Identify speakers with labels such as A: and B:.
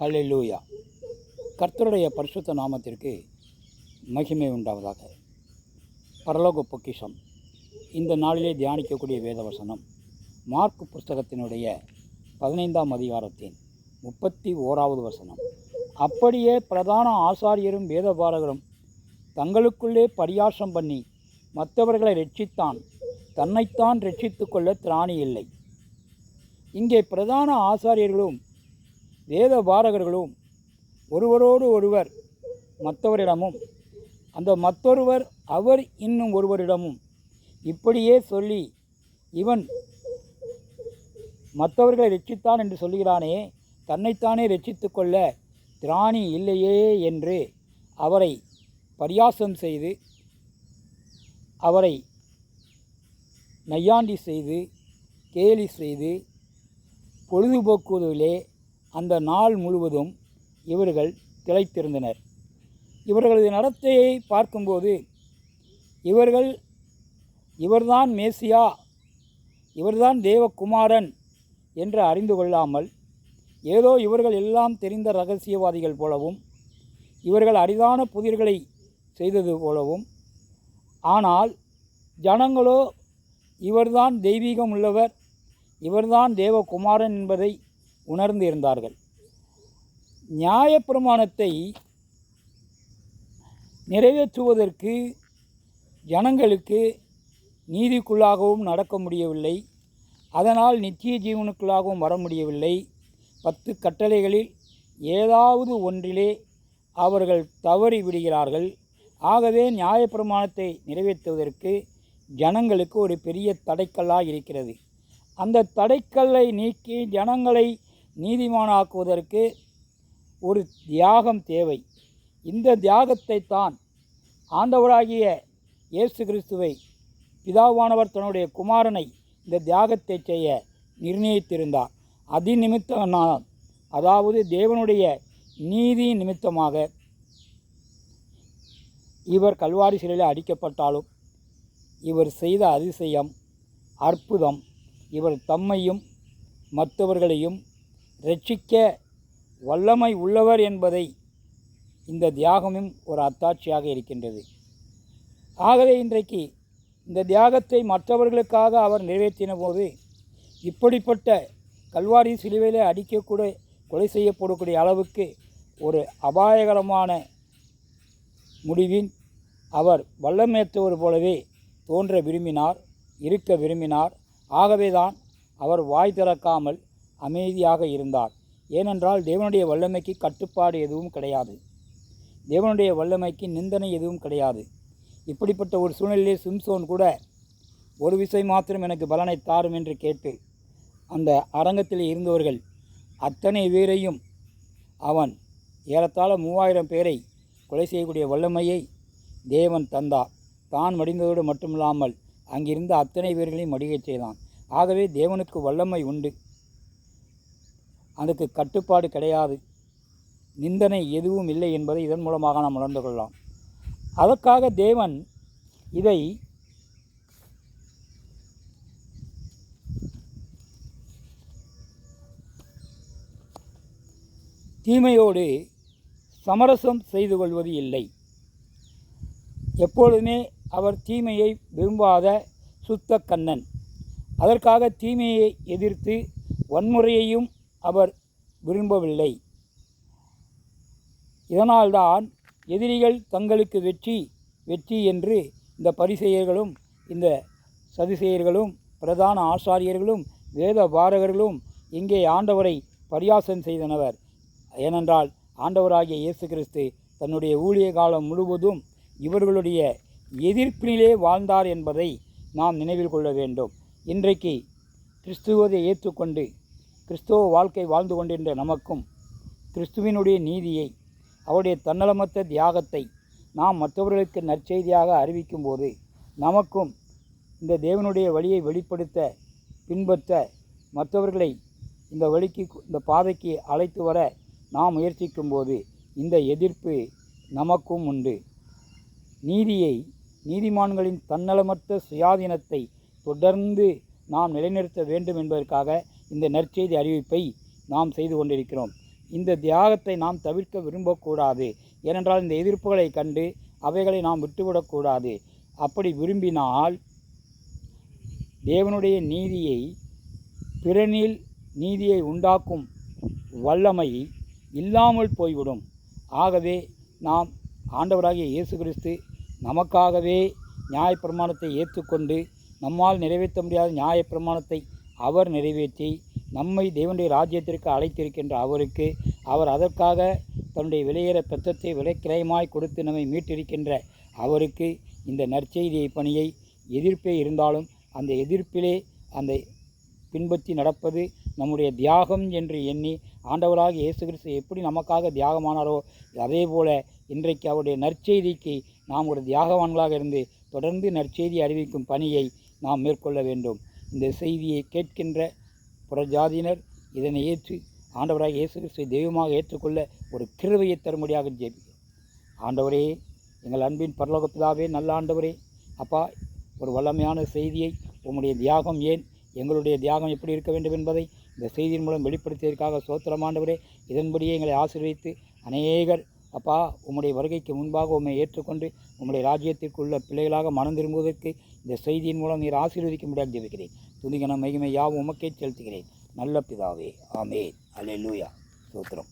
A: ஹalleluya. கர்த்தருடைய பரிசுத்த நாமத்திற்கு மகிமை உண்டாவதாக. பரலோக பொக்கிஷம். இந்த நாளிலே தியானிக்கக்கூடிய வேதவசனம். மார்க் புஸ்தகத்தினுடைய பதினைந்தாம் அதிகாரத்தின் முப்பத்தி ஓராவது வசனம். அப்படியே பிரதான ஆசாரியரும் வேதபாரகரும் தங்களுக்குள்ளே பரியாசம் பண்ணி மற்றவர்களை ரட்சித்தான். தன்னைத்தான் ரட்சித்து கொள்ள திராணி இல்லை. இங்கே பிரதான ஆசாரியர்களும் வேத பாரகர்களும் ஒருவரோடு ஒருவர் மற்றவரிடமும் அந்த மற்றொருவர் அவர் இன்னும் ஒருவரிடமும் இப்படியே சொல்லி இவன் மற்றவர்களை ரட்சித்தான் என்று சொல்கிறானே தன்னைத்தானே ரட்சித்து கொள்ள திராணி இல்லையே என்று அவரை பரியாசம் செய்து அவரை நையாண்டி செய்து கேலி செய்து பொழுதுபோக்குவதிலே அந்த நாள் முழுவதும் இவர்கள் திளைத்திருந்தனர். இவர்களது நடத்தையை பார்க்கும்போது இவர்கள் இவர்தான் மேசியா இவர்தான் தேவகுமாரன் என்று அறிந்து கொள்ளாமல் ஏதோ இவர்கள் எல்லாம் தெரிந்த ரகசியவாதிகள் போலவும் இவர்கள் அரிதான புதிர்களை செய்தது போலவும் ஆனால் ஜனங்களோ இவர்தான் தெய்வீகம் உள்ளவர் இவர்தான் தேவகுமாரன் என்பதை உணர்ந்து இருந்தார்கள் நியாயப்பிரமாணத்தை நிறைவேற்றுவதற்கு ஜனங்களுக்கு நீதிக்குள்ளாகவும் நடக்க முடியவில்லை. அதனால் நித்திய ஜீவனுக்குள்ளாகவும் வர முடியவில்லை. பத்து கட்டளைகளில் ஏதாவது ஒன்றிலே அவர்கள் தவறி விடுகிறார்கள். ஆகவே நியாயப்பிரமாணத்தை நிறைவேற்றுவதற்கு ஜனங்களுக்கு ஒரு பெரிய தடைக்கல்லாக இருக்கிறது. அந்த தடைக்கல்லை நீக்கி ஜனங்களை நீதிமானாக்குவதற்கு ஒரு தியாகம் தேவை. இந்த தியாகத்தை தான் ஆண்டவராகிய இயேசு கிறிஸ்துவை பிதாவானவர் தன்னுடைய குமாரனை இந்த தியாகத்தை செய்ய நிர்ணயித்திருந்தார். அதிநிமித்தனால் அதாவது தேவனுடைய நீதி நிமித்தமாக இவர் கல்வாரி சிலையில் அடிக்கப்பட்டாலும் இவர் செய்த அதிசயம் அற்புதம் இவர் தம்மையும் மற்றவர்களையும் ரட்சிக்க வல்லமை உள்ளவர் என்பதை இந்த தியாகமும் ஒரு அத்தாட்சியாக இருக்கின்றது. ஆகவே இன்றைக்கு இந்த தியாகத்தை மற்றவர்களுக்காக அவர் நிறைவேற்றின போது இப்படிப்பட்ட கல்வாரி சிலுவையிலே அடிக்கக்கூட கொலை செய்யப்படக்கூடிய அளவுக்கு ஒரு அபாயகரமான முடிவின் அவர் வல்லமையற்றவர் போலவே தோன்ற விரும்பினார் இருக்க விரும்பினார். ஆகவேதான் அவர் வாய் திறக்காமல் அமைதியாக இருந்தார். ஏனென்றால் தேவனுடைய வல்லமைக்கு கட்டுப்பாடு எதுவும் கிடையாது. தேவனுடைய வல்லமைக்கு நிந்தனை எதுவும் கிடையாது. இப்படிப்பட்ட ஒரு சூழ்நிலையிலே சிம்சோன் கூட ஒரு விசை மாத்திரம் எனக்கு பலனை தாரும் என்று கேட்டு அந்த அரங்கத்தில் இருந்தவர்கள் அத்தனை பேரையும் அவன் ஏறத்தாழ மூவாயிரம் பேரை கொலை செய்யக்கூடிய வல்லமையை தேவன் தந்தார். தான் மடிந்ததோடு மட்டுமில்லாமல் அங்கிருந்த அத்தனை பேர்களையும் மடிகச் செய்தான் ஆகவே தேவனுக்கு வல்லமை உண்டு. அதுக்கு கட்டுப்பாடு கிடையாது. நிந்தனை எதுவும் இல்லை என்பதை இதன் மூலமாக நாம் உணர்ந்து கொள்ளலாம். அதற்காக தேவன் இதை தீமையோடு சமரசம் செய்து கொள்வது இல்லை. எப்பொழுதுமே அவர் தீமையை விரும்பாத சுத்த கண்ணன். அதற்காக தீமையை எதிர்த்து வன்முறையையும் அவர் விரும்பவில்லை. இதனால்தான் எதிரிகள் தங்களுக்கு வெற்றி வெற்றி என்று இந்த பரிசெயர்களும் இந்த சதிசெயர்களும் பிரதான ஆசாரியர்களும் வேத பாரகர்களும் இங்கே ஆண்டவரை பரியாசம் செய்தனர். ஏனென்றால் ஆண்டவராகிய இயேசு கிறிஸ்து தன்னுடைய ஊழிய காலம் முழுவதும் இவர்களுடைய எதிர்ப்பினிலே வாழ்ந்தார் என்பதை நாம் நினைவில் கொள்ள வேண்டும். இன்றைக்கு கிறிஸ்துவதை ஏற்றுக்கொண்டு கிறிஸ்துவ வாழ்க்கை வாழ்ந்து கொண்டிருந்த நமக்கும் கிறிஸ்துவினுடைய நீதியை அவருடைய தன்னலமற்ற தியாகத்தை நாம் மற்றவர்களுக்கு நற்செய்தியாக அறிவிக்கும்போது நமக்கும் இந்த தேவனுடைய வழியை வெளிப்படுத்த பின்பற்ற மற்றவர்களை இந்த வழிக்கு இந்த பாதைக்கு அழைத்து வர நாம் முயற்சிக்கும்போது இந்த எதிர்ப்பு நமக்கும் உண்டு. நீதியை நீதிமான்களின் தன்னலமற்ற சுயாதீனத்தை தொடர்ந்து நாம் நிலைநிறுத்த வேண்டும் என்பதற்காக இந்த நற்செய்தி அறிவிப்பை நாம் செய்து கொண்டிருக்கிறோம். இந்த தியாகத்தை நாம் தவிர்க்க விரும்பக்கூடாது. ஏனென்றால் இந்த எதிர்ப்புகளை கண்டு அவைகளை நாம் விட்டுவிடக்கூடாது. அப்படி விரும்பினால் தேவனுடைய நீதியை பிறனில் நீதியை உண்டாக்கும் வல்லமை இல்லாமல் போய்விடும். ஆகவே நாம் ஆண்டவராகிய இயேசு கிறிஸ்து நமக்காகவே நியாயப்பிரமாணத்தை ஏற்றுக்கொண்டு நம்மால் நிறைவேற்ற முடியாத நியாயப்பிரமாணத்தை அவர் நிறைவேற்றி நம்மை தேவனுடைய ராஜ்யத்திற்கு அழைத்திருக்கின்ற அவருக்கு அவர் அதற்காக தன்னுடைய விலையேற பெத்தத்தை விலைக்கிரயமாய் கொடுத்து நம்மை மீட்டிருக்கின்ற அவருக்கு இந்த நற்செய்தியை பணியை எதிர்ப்பே இருந்தாலும் அந்த எதிர்ப்பிலே அந்த பின்பற்றி நடப்பது நம்முடைய தியாகம் என்று எண்ணி ஆண்டவராக இயேசு கிறிஸ்து எப்படி நமக்காக தியாகமானாரோ அதே போல இன்றைக்கு அவருடைய நற்செய்திக்கு நாம் ஒரு தியாகவான்களாக இருந்து தொடர்ந்து நற்செய்தி அறிவிக்கும் பணியை நாம் மேற்கொள்ள வேண்டும். இந்த செய்தியை கேட்கின்ற புறஜாதியினர் இதனை ஏற்று ஆண்டவராக இயேசு கிறிஸ்துவை தெய்வமாக ஏற்றுக்கொள்ள ஒரு கிருவையை தரும்படியாக ஜெபிக்கிறோம். ஆண்டவரே எங்கள் அன்பின் பரலோக நல்ல ஆண்டவரே அப்பா ஒரு வல்லமையான செய்தியை உம்முடைய தியாகம் ஏன் எங்களுடைய தியாகம் எப்படி இருக்க வேண்டும் என்பதை இந்த செய்தியின் மூலம் வெளிப்படுத்தியதற்காக சோத்திரமாண்டவரே இதன்படியே எங்களை ஆசீர்வித்து அநேகர் அப்பா உம்முடைய வருகைக்கு முன்பாக உம்மை ஏற்றுக்கொண்டு உம்முடைய ராஜ்யத்திற்குள்ள பிள்ளைகளாக மனம் திரும்புவதற்கு இந்த செய்தியின் மூலம் நீர் ஆசீர்வதிக்க முடியாது ஜெபிக்கிறேன். துணிகன மகிமை யாவும் உமக்கே செலுத்துகிறேன். நல்ல பிதாவே ஆமேன். அல்லேலூயா சூத்திரம்